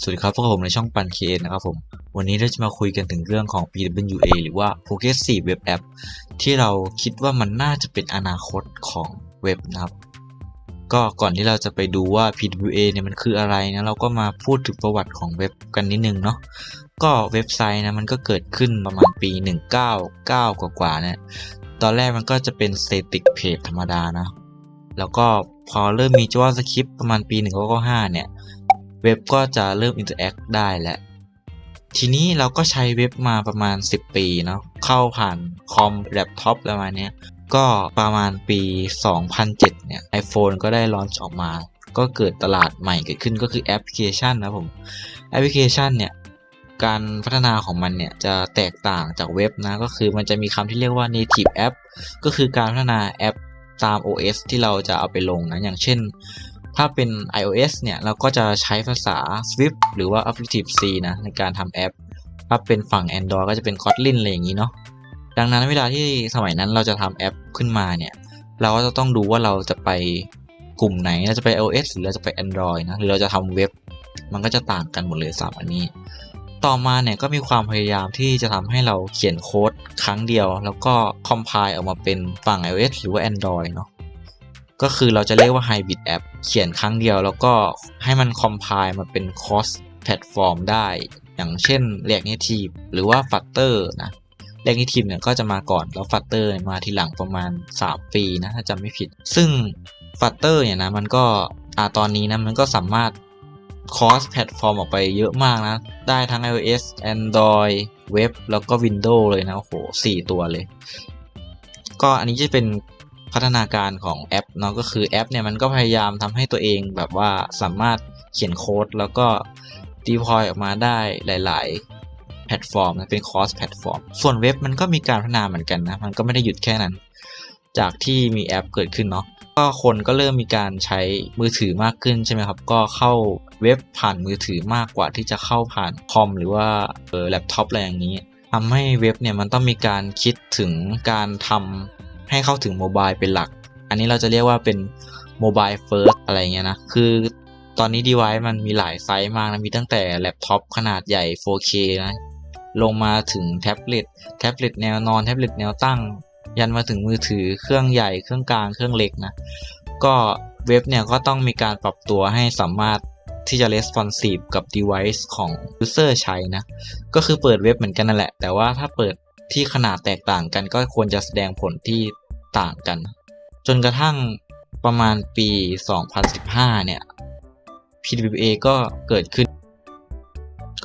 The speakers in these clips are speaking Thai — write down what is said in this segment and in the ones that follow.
สวัสดีครับพวกบผมในช่องปันเคนะครับผม วันนี้เราจะมาคุยกันถึงเรื่องของ PWA หรือว่า Progressive Web App ที่เราคิดว่ามันน่าจะเป็นอนาคตของเว็บนะครับ ก็ก่อนที่เราจะไปดูว่า PWA เนี่ยมันคืออะไรนะ เราก็มาพูดถึงประวัติของเว็บกันนิดนึงเนาะ ก็เว็บไซต์นะมันก็เกิดขึ้นประมาณปี 199 กว่าๆเนี่ยตอนแรกมันก็จะเป็น static page ธรรมดานะ แล้วก็พอเริ่มมี JavaScript ประมาณปี 1995เนี่ย เว็บก็จะเริ่ม interact ได้แล้วทีนี้เราก็ใช้เว็บมาประมาณ 10 ปีเนาะเข้าผ่านคอมแล็ปท็อปประมาณเนี้ยก็ประมาณปี 2007 เนี่ย iPhone ก็ได้ลอนช์ออกมา ก็เกิดตลาดใหม่เกิดขึ้นก็คือแอปพลิเคชันนะผม แอปพลิเคชันเนี่ย การพัฒนาของมันเนี่ย จะแตกต่างจากเว็บนะ ก็คือมันจะมีคำที่เรียกว่า native app ก็คือการพัฒนาแอปตาม OS ที่เราจะเอาไปลงนะ อย่างเช่น ถ้าเป็น iOS เนี่ยเราก็จะใช้ภาษา Swift หรือว่า Objective C นะในการทำแอป ถ้าเป็นฝั่ง Android ก็จะเป็น Kotlin อะไรอย่างนี้เนาะ ดังนั้นเวลาที่สมัยนั้นเราจะทำแอปขึ้นมาเนี่ย เราก็จะต้องดูว่าเราจะไปกลุ่มไหน เราจะไป iOS หรือเราจะไป Android นะ หรือเราจะทำเว็บ มันก็จะต่างกันหมดเลยสามอันนี้ ต่อมาเนี่ยก็มีความพยายามที่จะทำให้เราเขียนโค้ดครั้งเดียว แล้วก็คอมไพล์ออกมาเป็นฝั่ง iOS หรือว่า Android เนาะ ก็คือเราจะเรียกว่า Hybrid App เขียนครั้งเดียวแล้วก็ให้มัน compile มาเป็น cross platform ได้ อย่างเช่น React Native หรือว่า Flutter นะ React Native เนี่ยก็จะมาก่อนแล้ว Flutter มาทีหลังประมาณ 3 ปีนะถ้าจำไม่ผิด ซึ่ง Flutter เนี่ยนะมันก็อ่าตอนนี้นะมันก็สามารถ cross platform ออกไปเยอะมากนะ ได้ทั้ง iOS Android เว็บแล้วก็ Windows เลยนะโอ้โห4ตัวเลย ก็อันนี้จะเป็น พัฒนาการของแอปเนาะก็คือแอปเนี่ยมันก็พยายามทำให้ตัวเองแบบว่าสามารถเขียนโค้ดแล้วก็ deploy ออกมาได้หลาย ๆ แพลตฟอร์มนะเป็น cross แพลตฟอร์ม ส่วนเว็บมันก็มีการพัฒนาเหมือนกันนะ มันก็ไม่ได้หยุดแค่นั้น จากที่มีแอปเกิดขึ้นเนาะก็คนก็เริ่มมีการใช้มือถือมากขึ้นใช่ไหมครับ ก็เข้าเว็บผ่านมือถือมากกว่าที่จะเข้าผ่านคอมหรือว่าเออแล็ปท็อปอะไรอย่างนี้ทำให้เว็บเนี่ยมันต้องมีการคิดถึงการทำ ให้เข้าถึงโมบายเป็นหลัก อันนี้เราจะเรียกว่าเป็นโมบายเฟิร์สอะไรเงี้ยนะ คือตอนนี้ device มันมีหลายไซส์มากนะ มีตั้งแต่แล็ปท็อปขนาดใหญ่ 4K นะ ลงมาถึงแท็บเล็ต แท็บเล็ตแนวนอน แท็บเล็ตแนวตั้ง ยันมาถึงมือถือ เครื่องใหญ่ เครื่องกลาง เครื่องเล็กนะ ก็เว็บเนี่ยก็ต้องมีการปรับตัวให้สามารถที่จะ responsive กับ device ของ user ใช้นะ ก็คือเปิดเว็บเหมือนกันนั่นแหละ แต่ว่าถ้าเปิด ที่ขนาดแตกต่างกันก็ควรจะแสดงผลที่ต่างกัน จนกระทั่งประมาณปี 2015 เนี่ย PWA ก็เกิดขึ้น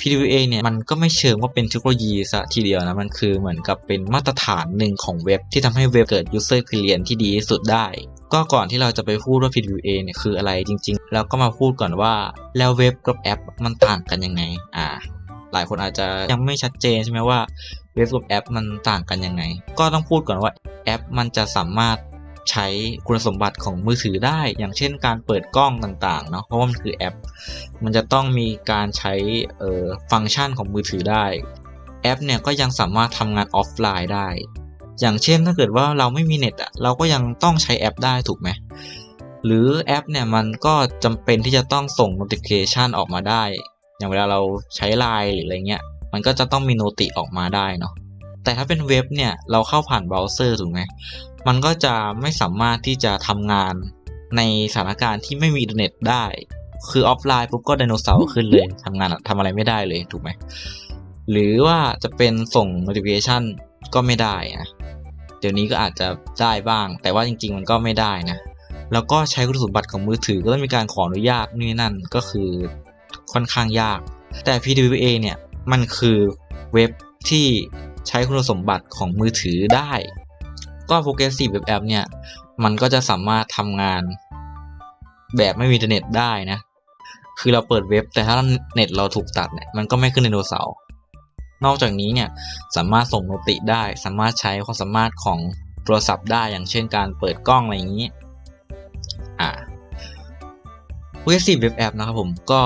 PWA เนี่ยมันก็ไม่เชิงว่าเป็นเทคโนโลยีซะทีเดียวนะ มันคือเหมือนกับเป็นมาตรฐานหนึ่งของเว็บที่ทำให้เว็บเกิด user experience ที่ดีที่สุดได้ ก็ก่อนที่เราจะไปพูดว่า PWA เนี่ยคืออะไรจริง ๆ แล้วก็มาพูดก่อนว่าแล้วเว็บกับแอปมันต่างกันยังไง อ่า หลายคนอาจจะยังไม่ชัดเจนใช่ไหมว่าเว็บกับแอปมันต่างกันยังไง ก็ต้องพูดก่อนว่าแอปมันจะสามารถใช้คุณสมบัติของมือถือได้ อย่างเช่นการเปิดกล้องต่างๆเนาะเพราะว่ามันคือแอป มันจะต้องมีการใช้เอ่อฟังก์ชันของมือถือได้ แอปเนี่ยก็ยังสามารถทำงานออฟไลน์ได้ อย่างเช่นถ้าเกิดว่าเราไม่มีเน็ตอะเราก็ยังต้องใช้แอปได้ถูกไหมหรือแอปเนี่ยมันก็จำเป็นที่จะต้องส่ง notification ออกมาได้ อย่างเวลาเราใช้ไลน์หรืออะไรเงี้ย มันก็จะต้องมีโนติออกมาได้เนาะ แต่ถ้าเป็นเว็บเนี่ย เราเข้าผ่านเบราว์เซอร์ถูกไหม มันก็จะไม่สามารถที่จะทำงานในสถานการณ์ที่ไม่มีอินเทอร์เน็ตได้ คือออฟไลน์ปุ๊บก็ไดโนเสาร์ขึ้นเลยทำงานทำอะไรไม่ได้เลยถูกไหม หรือว่าจะเป็นส่ง notification ก็ไม่ได้นะเดี๋ยวนี้ก็อาจจะได้บ้าง แต่ว่าจริง ๆ มันก็ไม่ได้นะ แล้วก็ใช้คุณสมบัติของมือถือก็ต้องมีการขออนุญาตนี่นั่นก็คือ ค่อนข้างยาก แต่ PWA เนี่ยมันคือเว็บที่ใช้คุณสมบัติของมือถือได้ ก็ Progressive Web App เนี่ยมันก็จะสามารถทำงานแบบไม่มีอินเทอร์เน็ตได้นะ คือเราเปิดเว็บ แต่ถ้าเน็ตเราถูกตัดเนี่ยมันก็ไม่ขึ้นไดโนเสาร์นอกจากนี้เนี่ยสามารถส่งโนติได้ สามารถใช้ความสามารถของโทรศัพท์ได้อย่างเช่นการเปิดกล้องอะไรอย่างนี้ อ่า Progressive Web App นะครับผมก็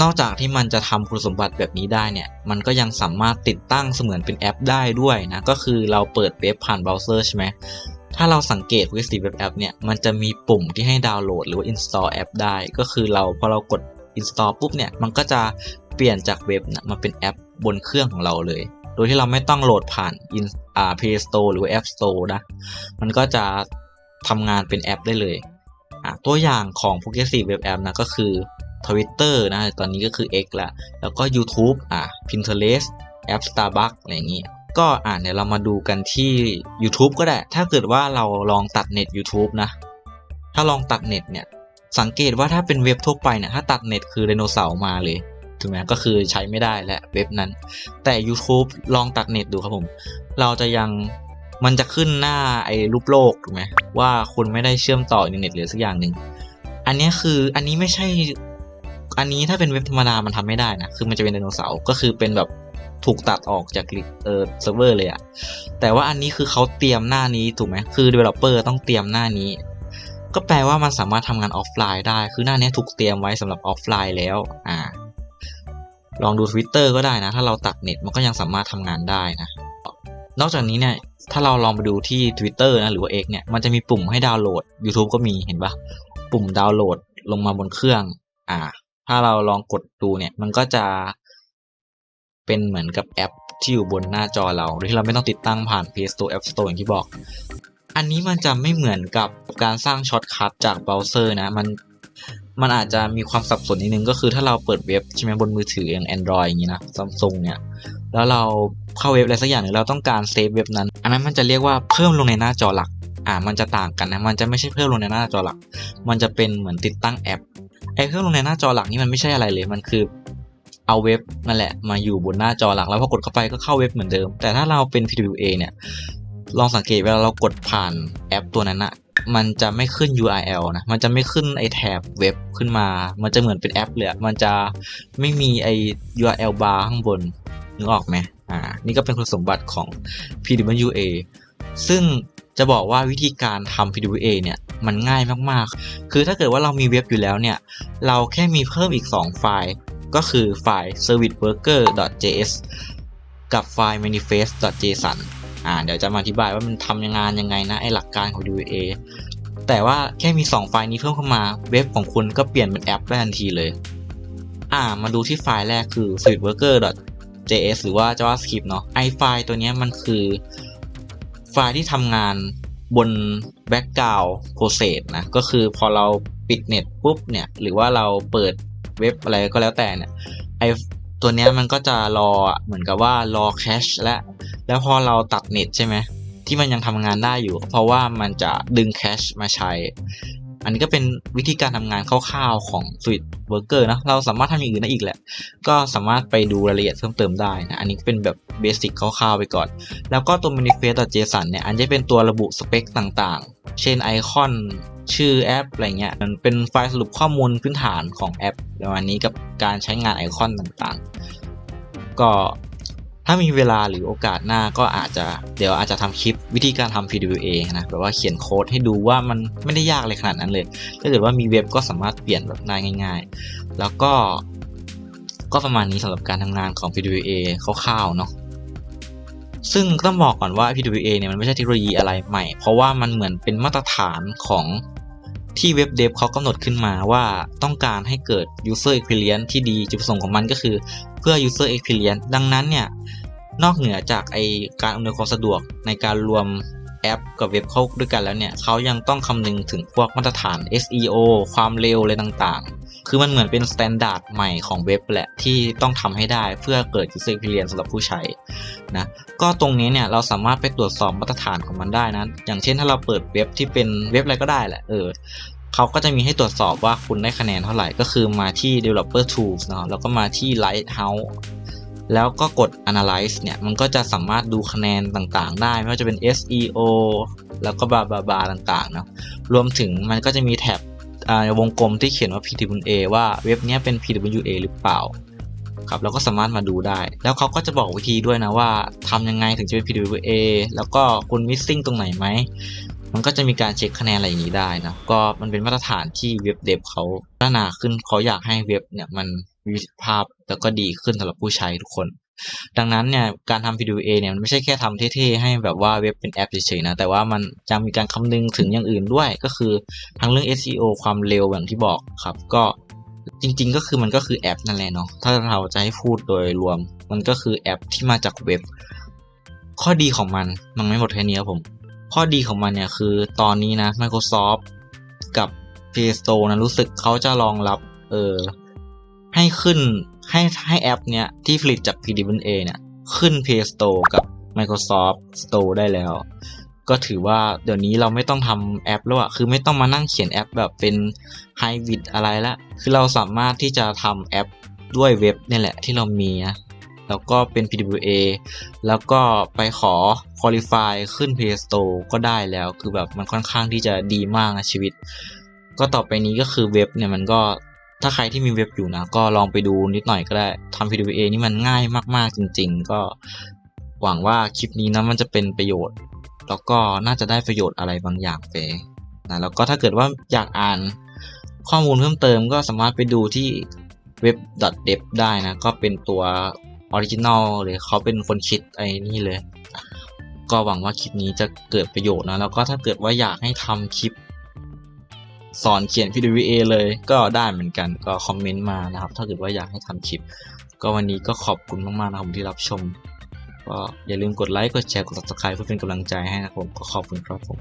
นอกจากที่มันจะทำคุณสมบัติแบบนี้ได้เนี่ย มันก็ยังสามารถติดตั้งเสมือนเป็นแอปได้ด้วยนะ ก็คือเราเปิดเว็บผ่านเบราว์เซอร์ใช่ไหม ถ้าเราสังเกต Progressive Web App เนี่ย มันจะมีปุ่มที่ให้ดาวน์โหลดหรือว่า install แอปได้ ก็คือเราพอเรากด install ปุ๊บเนี่ย มันก็จะเปลี่ยนจากเว็บนะมาเป็นแอปบนเครื่องของเราเลย โดยที่เราไม่ต้องโหลดผ่าน in อ่า Play Store หรือว่า App Store นะ มันก็จะทำงานเป็นแอปได้เลย ตัวอย่างของ Progressive Web App นะก็คือ Twitter นะ ตอนนี้ก็คือ X ละแล้วก็ YouTube อะ Pinterest แอป Starbucks อะไรอย่างนี้ ก็อ่าเดี๋ยวเรามาดูกันที่ YouTube ก็ได้ ถ้าเกิดว่าเราลองตัดเน็ต YouTube นะ ถ้าลองตัดเน็ตเนี่ย สังเกตว่าถ้าเป็นเว็บทั่วไปเนี่ย ถ้าตัดเน็ตคือไดโนเสาร์มาเลยถูกไหมก็คือใช้ไม่ได้และเว็บนั้น แต่ YouTube ลองตัดเน็ตดูครับผม เราจะยังมันจะขึ้นหน้าไอ้รูปโลกถูกไหมว่าคุณไม่ได้เชื่อมต่ออินเทอร์เน็ตหรือสักอย่างหนึ่งอันนี้คืออันนี้ไม่ใช่ อันนี้ถ้าเป็นเว็บธรรมดามันทำไม่ได้นะ คือมันจะเป็นไดโนเสาร์ก็คือเป็นแบบถูกตัดออกจากเออเซิร์ฟเวอร์เลยอะแต่ว่าอันนี้คือเขาเตรียมหน้านี้ถูกไหมคือ developer ต้องเตรียมหน้านี้ ก็แปลว่ามันสามารถทำงานออฟไลน์ได้ คือหน้านี้ถูกเตรียมไว้สำหรับออฟไลน์แล้วอ่าลองดู Twitter ก็ได้นะ ถ้าเราตัดเน็ตมันก็ยังสามารถทำงานได้นะ นอกจากนี้เนี่ยถ้าเราลองไปดูที่ Twitter นะหรือว่า X เนี่ยมันจะมีปุ่มให้ดาวน์โหลด YouTube ก็มีเห็นปะปุ่มดาวน์โหลดลงมาบนเครื่อง อ่า ถ้าเราลองกดดูเนี่ยมันก็จะเป็นเหมือนกับแอปที่อยู่บนหน้าจอเราโดยที่เราไม่ต้องติดตั้งผ่าน Play Store App Store อย่างที่บอก อันนี้มันจะไม่เหมือนกับการสร้างช็อตคัทจากเบราว์เซอร์นะมันมันอาจจะมีความสับสนนิดนึงก็คือถ้าเราเปิดเว็บใช่ไหมบนมือถืออย่าง Android อย่างนี้นะซัมซุงเนี่ย แล้วเราเข้าเว็บอะไรสักอย่างหนึ่งเราต้องการเซฟเว็บนั้น อันนั้นมันจะเรียกว่าเพิ่มลงในหน้าจอหลัก อ่ามันจะต่างกันนะมันจะไม่ใช่เพิ่มลงในหน้าจอหลัก มันจะเป็นเหมือนติดตั้งแอปไอ้เพิ่มลงในหน้าจอหลักนี่มันไม่ใช่อะไรเลยมันคือเอาเว็บนั่นแหละมาอยู่บนหน้าจอหลักแล้วพอกดเข้าไปก็เข้าเว็บเหมือนเดิม แต่ถ้าเราเป็น PWA เนี่ยลองสังเกตเวลาเรากดผ่านแอปตัวนั้นอะมันจะไม่ขึ้น URL นะ มันจะไม่ขึ้นไอแถบเว็บขึ้นมา มันจะเหมือนเป็นแอปเลยมันจะไม่มีไอ URL bar ข้างบน นึกออกไหมอ่า นี่ก็เป็นคุณสมบัติของ PWA ซึ่ง จะบอกว่าวิธีการทำ PWA เนี่ยมันง่ายมากๆ คือถ้าเกิดว่าเรามีเว็บอยู่แล้วเนี่ย เราแค่มีเพิ่มอีก 2 ไฟล์ ก็คือไฟล์ serviceworker.js กับไฟล์ manifest.json อ่าเดี๋ยวจะมาอธิบายว่ามันทำยังไงยังไงนะไอหลักการของ PWA แต่ว่าแค่มี 2 ไฟล์นี้เพิ่มเข้ามาเว็บของคุณก็เปลี่ยนเป็นแอปได้ทันทีเลย อ่ามาดูที่ไฟล์แรกคือ serviceworker JS หรือว่า JavaScript เนาะไอไฟล์ตัวนี้มันคือ ไฟล์ที่ทำงานบน background process นะก็คือพอเราปิดเน็ตปุ๊บเนี่ยหรือว่าเราเปิดเว็บอะไรก็แล้วแต่เนี่ยไอตัวเนี้ยมันก็จะรอเหมือนกับว่ารอแคชและ แล้วพอเราตัดเน็ตใช่ไหมที่มันยังทำงานได้อยู่ เพราะว่ามันจะดึงแคชมาใช้ อันนี้ก็เป็นวิธีการทำงานคร่าวๆของ Swift Worker นะเราสามารถทำอย่างอื่นได้อีกแหละ ก็สามารถไปดูรายละเอียดเพิ่มเติมได้นะ อันนี้เป็นแบบเบสิกคร่าวๆไปก่อน แล้วก็ตัว manifest.json เนี่ย อันจะเป็นตัวระบุสเปคต่างๆ เช่นไอคอนชื่อแอปอะไรเงี้ยมันเป็นไฟล์สรุปข้อมูลพื้นฐานของแอปประมาณนี้กับการใช้งานไอคอนต่างๆ ก็ ถ้ามีเวลาหรือโอกาสหน้าก็อาจจะเดี๋ยวอาจจะทำคลิปวิธีการทำ PWA นะแบบว่าเขียนโค้ดให้ดูว่ามันไม่ได้ยากเลยขนาดนั้นเลย ถ้าเกิดว่ามีเว็บก็สามารถเปลี่ยนแบบได้ง่าย ๆ แล้วก็ก็ประมาณนี้สำหรับการทำงานของ PWA คร่าวๆเนาะซึ่งต้องบอกก่อนว่า PWA เนี่ยมันไม่ใช่เทคโนโลยีอะไรใหม่ เพราะว่ามันเหมือนเป็นมาตรฐานของ ที่เว็บเดฟเขากำหนดขึ้นมาว่าต้องการให้เกิด user experience ที่ดีจุดประสงค์ของมันก็คือ เพื่อ user experience ดังนั้นเนี่ย นอกเหนือจากไอการอำนวยความสะดวกในการรวมแอปกับเว็บเข้าด้วยกันแล้วเนี่ยเขายังต้องคำนึงถึงพวกมาตรฐาน SEO ความเร็วอะไรต่างๆ คือมันเหมือนเป็นสแตนดาร์ดใหม่ของเว็บแหละที่ต้องทำให้ได้เพื่อเกิด user experience สำหรับผู้ใช้นะก็ตรงนี้เนี่ยเราสามารถไปตรวจสอบมาตรฐานของมันได้นะอย่างเช่นถ้าเราเปิดเว็บที่เป็นเว็บอะไรก็ได้แหละเออเขาก็จะมีให้ตรวจสอบว่าคุณได้คะแนนเท่าไหร่ก็คือมาที่ developer tools เนาะแล้วก็มาที่ lighthouse แล้วก็กด analyze เนี่ย มันก็จะสามารถดูคะแนนต่างๆ ได้ ไม่ว่าจะเป็น SEO แล้วก็บาบาบาต่างๆเนาะรวมถึงมันก็จะมีแท็บ วงกลมที่เขียนว่า PWA ว่าเว็บนี้เป็น PWA หรือเปล่าครับเราก็สามารถมาดูได้ แล้วเขาก็จะบอกวิธีด้วยนะว่าทำยังไงถึงจะเป็น PWA แล้วก็คุณ missing ตรงไหนไหม มันก็จะมีการเช็คคะแนนอะไรอย่างนี้ได้นะ ก็มันเป็นมาตรฐานที่เว็บเดบเขาพัฒนาขึ้นเขาอยากให้เว็บเนี่ยมัน มีประสิทธิภาพแล้วก็ดีขึ้นสำหรับผู้ใช้ทุกคน ดังนั้นเนี่ยการทำ PWA เนี่ยมันไม่ใช่แค่ทำเท่ๆให้แบบว่าเว็บเป็นแอปเฉยๆนะ แต่ว่ามันจะมีการคำนึงถึงอย่างอื่นด้วย ก็คือทั้งเรื่อง SEO ความเร็วอย่างที่บอกครับ ก็จริงๆก็คือมันก็คือแอปนั่นแหละเนาะถ้าเราจะให้พูดโดยรวม มันก็คือแอปที่มาจากเว็บ ข้อดีของมันมันไม่หมดแค่นี้ครับผม ข้อดีของมันเนี่ยคือตอนนี้นะ Microsoft กับ Play Store นะรู้สึกเขาจะรองรับเออ ให้ขึ้นให้ให้แอปเนี้ยที่ผลิตจาก PWA เนี่ยขึ้น Play Store กับ Microsoft Store ได้แล้ว ก็ถือว่าเดี๋ยวนี้เราไม่ต้องทำแอปแล้วอะคือไม่ต้องมานั่งเขียนแอปแบบเป็นไฮวิดอะไรละคือเราสามารถที่จะทำแอปด้วยเว็บนี่แหละที่เรามีนะแล้วก็เป็น PWA แล้วก็ไปขอ Qualify ขึ้น Play Store ก็ได้แล้ว คือแบบมันค่อนข้างที่จะดีมากนะชีวิต ก็ต่อไปนี้ก็คือเว็บเนี่ยมันก็ ถ้าใครที่มีเว็บอยู่นะ ก็ลองไปดูนิดหน่อยก็ได้ทำ PWA นี่มันง่ายมาก ๆ จริง ๆ ก็หวังว่าคลิปนี้นะมันจะเป็นประโยชน์ แล้วก็น่าจะได้ประโยชน์อะไรบางอย่างไปนะแล้วก็ถ้าเกิดว่าอยากอ่านข้อมูลเพิ่มเติมก็สามารถไปดูที่เว็บ .dev ได้นะ ก็เป็นตัวออริจินอลเลยเขาเป็นคนคิดไอ้นี่เลย ก็หวังว่าคลิปนี้จะเกิดประโยชน์นะ แล้วก็ถ้าเกิดว่าอยากให้ทำคลิป สอนเขียน PWA เลยก็ได้เหมือนกันก็คอมเมนต์มานะครับ ถ้าเกิดว่าอยากให้ทำคลิป ก็วันนี้ก็ขอบคุณมากๆนะครับที่รับชม ก็อย่าลืมกดไลค์กดแชร์กด subscribe เพื่อเป็นกำลังใจให้นะครับผมก็ขอบคุณครับผม